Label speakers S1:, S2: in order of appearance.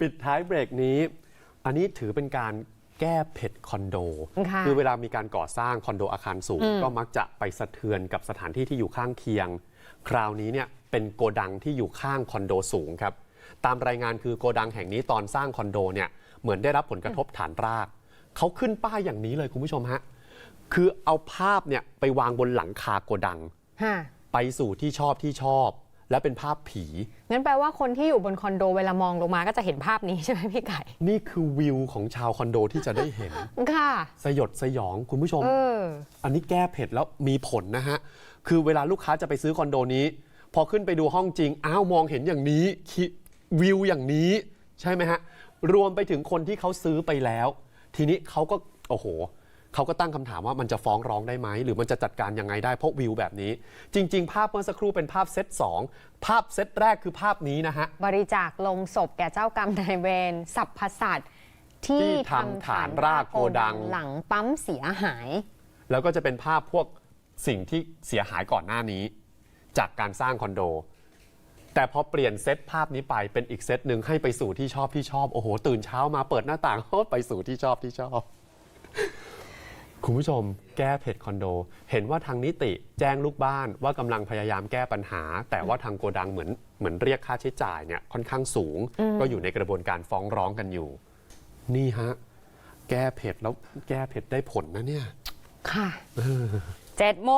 S1: ปิดท้ายเบรกนี้ อันนี้ถือเป็นการแก้เผ็ดคอนโด
S2: ค่ะ
S1: อเวลามีการก่อสร้างคอนโดอาคารสูงก็มักจะไปสะเทือนกับสถานที่ที่อยู่ข้างเคียง คราวนี้เนี่ยเป็นโกดังที่อยู่ข้างคอนโดสูงครับ ตามรายงานคือโกดังแห่งนี้ตอนสร้างคอนโดเนี่ยเหมือนได้รับผลกระทบฐานราก เขาขึ้นป้ายอย่างนี้เลยคุณผู้ชมฮะ คือเอาภาพเนี่ยไปวางบนหลังคาโกดัง
S2: ฮะ
S1: ไปสู่ที่ชอบที่ชอบ และเป็นภาพผี
S2: งั้นแปลว่าคนที่อยู่บนคอนโดเวลามองลงมาก็จะเห็นภาพนี้ใช่ไหมพี่ไก่
S1: นี่คือวิวของชาวคอนโดที่จะได้เห็น
S2: ค่ะ
S1: สยดสยองคุณผู้ชม
S2: เออ
S1: อันนี้แก้เผ็ดแล้วมีผลนะฮะ คือเวลาลูกค้าจะไปซื้อคอนโดนี้ พอขึ้นไปดูห้องจริง อ้าวมองเห็นอย่างนี้คิวิวอย่างนี้ ใช่ไหมฮะ รวมไปถึงคนที่เขาซื้อไปแล้ว ทีนี้เขาก็โอ้โห เขาก็ตั้งคำถามว่ามันจะฟ้องร้องได้ไหม หรือมันจะจัดการยังไงได้เพราะวิวแบบนี้ จริง ๆ ภาพเมื่อสักครู่เป็นภาพเซตสองภาพเซตแรกคือภาพนี้นะฮะ
S2: บริจาคลงศพแก่เจ้ากรรมนายเวรสัพพสัตว์ที่
S1: ที่ทำฐานรากโกดัง
S2: หลังปั๊มเสียหาย
S1: แล้วก็จะเป็นภาพพวกสิ่งที่เสียหายก่อนหน้านี้ จากการสร้างคอนโด แต่พอเปลี่ยนเซตภาพนี้ไปเป็นอีกเซตหนึ่งให้ไปสู่ที่ชอบที่ชอบ โอ้โห ตื่นเช้ามาเปิดหน้าต่างโอ้ไปสู่ที่ชอบที่ชอบ คุณผู้ชมแก้เผ็ดคอนโด เห็นว่าทางนิติแจ้งลูกบ้านว่ากำลังพยายามแก้ปัญหา แต่ว่าทางโกดังเหมือนเหมือนเรียกค่าใช้จ่ายเนี่ยค่อนข้างสูง ก็อยู่ในกระบวนการฟ้องร้องกันอยู่ นี่ฮะ แก้เผ็ดแล้วแก้เผ็ดได้ผลนะเนี่ย
S2: ค่ะเจ็ดโมง